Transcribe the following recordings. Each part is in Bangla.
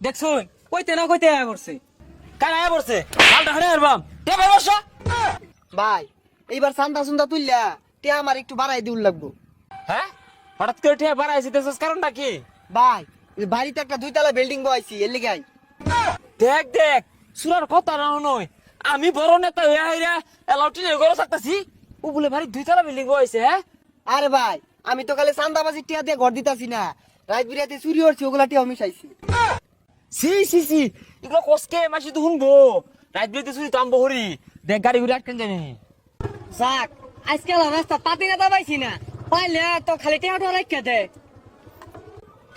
দেখছুন কইতে না কইতে আয়া করছে কার আয়া পড়ছে? মালটা হারে হারবাম তে ভাই বসা। ভাই এইবার সান্দা সুন্দা তুললা তে আমার একটু বাড়াই দিউল লাগবো। হ্যাঁ? হঠাৎ করে ঠে বাড়াইছি দেখছিস কারণটা কি? ভাই বাড়িতে একটা দুইতলা বিল্ডিং বয়াইছি এর লিগাই দেখ দেখ সুরার কথা না নয়। আমি বড় নেতা হয়ে হাইরা এলাউটি নিয়ে গরো থাকতাছি। ও বলে ভারী দুই তলা বিল্ডিং বইছে হ্যাঁ? আরে ভাই আমি তো খালি চান্দাবাজি টিয়া দিয়ে ঘর দিতাছি না। রাত বিরাতে চুরি হচ্ছে ওগুলা টিয়া আমি চাইছি সি সি সি এগুলো কসকে মাসি তো শুনব। রাত বিরেতে শুনি তো আম্ব হরি। দেখ গাড়ি ঘুরে আটকেন জানি। যাক। আজকাল রাস্তা পাতি না পাইলে তো খালি টেহাটো রাখা দে।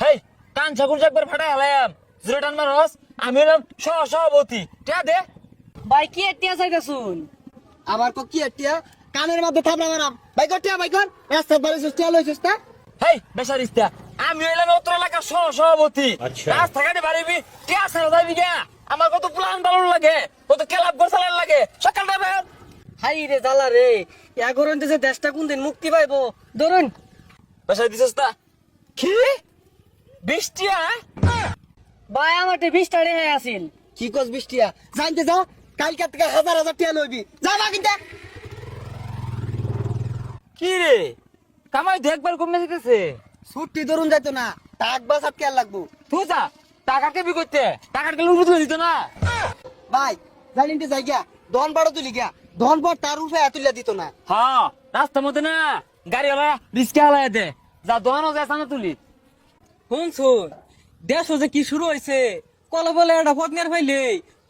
হেই কান ছাকুর একবার ফাটা হালায়াম জোরে টান মারস আমি হলাম সহ সভাপতি টিয়া দে। ভাই কি এটিয়া চাইতেছুন? আমার কো কি আর টিয়া কানের মধ্যে থাপড়া মারাম। ভাই কর টিয়া ভাই কর রাস্তা বাড়ি টিয়া লইছিস না? হেই বেসারিস্তা আমি হইলাম উত্তর এলাকার সহ সভাপতি রাস্তাঘাটে বাড়িবি টিয়া ছাড়া যাবি গা আমার কত প্লান বানানো লাগে কত ক্লাব গোসালার লাগে। সকালটা বের। হাই রে জ্বালা রে এগরন দেশে দেশটা কোন দিন মুক্তি পাইবো? ধরুন। বেসারি দিছিস তা? কি? বৃষ্টি হ্যাঁ ভাই আমার বিশ টাড়ে হয়ে আসিল কি কস বিশ টিয়া জানতে যা কালকে থেকে হাজার হাজার টিয়া লইবি। যা না কিন্তু। কি রে? কামাই দেখবার কমে যেতেছে। ছুটি ধরুন যাইতো না তাক বাস আটকে আর লাগবো। তুই যা টাকা কেবি করতে? টাকার গেলে উঠে দিত না? ভাই জানিনতে যাই গিয়া দন বাড়ো তুলি গিয়া দন বড় তার উঠে তুলিয়া দিত না। হ্যাঁ রাস্তার মধ্যে না গাড়ি হলা রিস্কে হালাই দে। যা দোকানও যায় সামনে তুলি। শুনছুন দেশ যে কি শুরু হয়েছে কলে বলে একটা ভোট নেওয়ার ফাইলে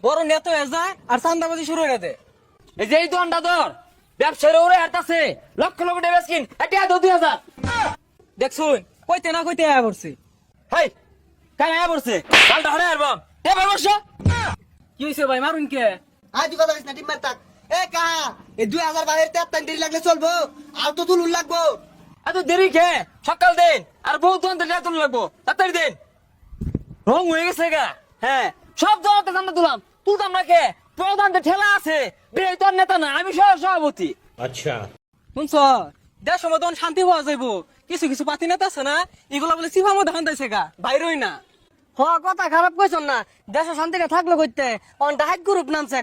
বড় নেতা হয়ে যায় আর চান্দাবাজি শুরু হয়ে দে এই যে এই দোকানটা ধর। ব্যবসায়ীর ওরে হাঁটাছে লক্ষ লক্ষ টাকা স্কিন এটা দো দুই হাজার। দেখছুন কইতে না কইতে আয়া করছে হাই কাই আয়া পড়ছে? কালটা হরে আরবাম এ ভাই বসো। কি হয়েছে ভাই মারুন কে? তুই কথা না টিম্মার তাক। এ কাহা দুই হাজার বাইরের তেপ তান দেরি লাগলে চলবো। আর তো তুলুন লাগবো। এত দেরি খে সকাল দিন। আর বহু দোকান থেকে তুলে লাগবো। তাড়াতাড়ি দিন। রং হয়ে গেছে গা। হ্যাঁ। সব দোকানতে জানা তুলাম তুলতাম না কে? প্রধান ঠেলা আছে বিরোধী নেতা না আমি সভাপতি। আচ্ছা। শুনছ? দেশ শান্তি পাওয়া যাইবো। কিছু কিছু পাতি নেতা আছে না এগুলা বলে দিয়েছে গা বাইরই না। হ কথা খারাপ কইছন না অন গ্রুপ নামছে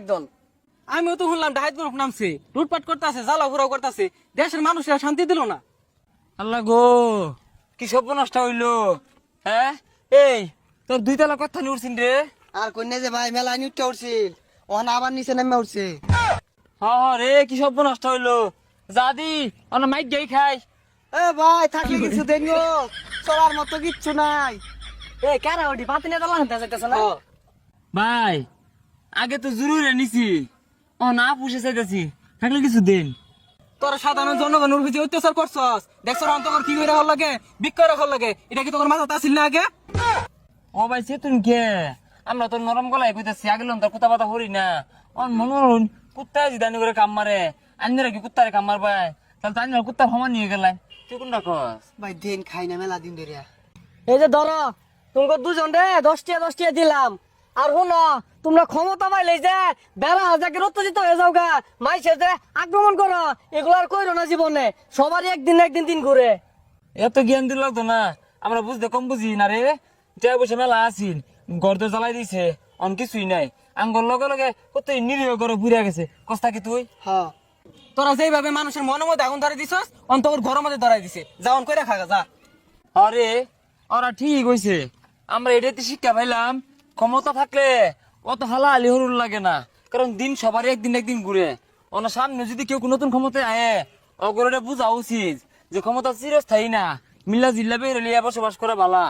আমিও তো শুনলাম ডাহাত গ্রুপ নামছে লুটপাট করতে আছে জ্বালা ঘুরাও করতে আছে দেশের মানুষেরা শান্তি দিল না। আল্লাহ গো কি সভ্য নষ্ট হইল। হ্যাঁ? এই তোর দুই তালা কথা নিউরছিন রে। আর কন্যা যে ভাই মেলা নিউজটা উঠছিল। ওখানে আবার নিচে নেমে উঠছে। হ হ রে কি সব নষ্ট হইল? যাদি অন মাইক গাই খাই। এ ভাই থাকলে কিছু দেখো চলার মতো কিচ্ছু নাই। এ কারা ওটি পাতি নেতা হান্তা যাইতেছে না? ভাই আগে তো জরুরি নিছি। ও না পুষে চাইতেছি। থাকলে কিছু দিন। তোর সাধারণ জনগণের উপর যে অত্যাচার করছস। দেখছ অন্তকর কি করে হল লাগে? বিক্রয় হল লাগে। এটা কি তোর মাথা আসিল না আগে? ও ভাই সে তুমি কে? আমরা তো নরম গলায় কইতাছি আগে লোন তোর কুত্তা পাতা হরি না। অন মনোরণ কুত্তা জিদানি করে কাম মারে আন্যরা কি কুত্তারে কাম মারবাই তাহলে তো আন্যরা কুত্তা সমান নিয়ে গেলাই তুই কোনটা কস? ভাই দিন খাই না মেলা দিন ধরে এই যে ধরো তোমাকে দুজন রে দশটিয়া দশটিয়া দিলাম। আর শুনো তোমরা ক্ষমতা পাইলে যে বেড়া হাজাকে উত্তেজিত হয়ে যাও গা মাইসে যে আক্রমণ করো এগুলো আর কইরো না জীবনে সবারই একদিন না একদিন দিন ঘুরে। এত জ্ঞান দিল লাগতো না আমরা বুঝতে কম বুঝি না রে। টিয়া বসে মেলা আসিন গর্দ জ্বালাই দিছে অন কিছুই নাই। আঙ্গর লগে লগে কত নিরীহ করে ঘুরে গেছে। কস্তা কি তুই? হ্যাঁ তোরা যেভাবে মানুষের মনের মধ্যে আগুন ধরে দিছস অন্তর ঘরের মধ্যে ধরাই দিছে। যাওন কইরা খাগা যা। আরে ওরা ঠিক হইছে আমরা এটাতে শিক্ষা পাইলাম। ক্ষমতা থাকলে অত হালা আলি হরুল লাগে না। কারণ দিন সবারই একদিন একদিন ঘুরে। ওনার সামনে যদি কেউ নতুন ক্ষমতায় আয়ে অগরটা বোঝা উচিত যে ক্ষমতা চিরস্থায়ী না। মিল্লা জিল্লা বেরলিয়া বসবাস করা ভালা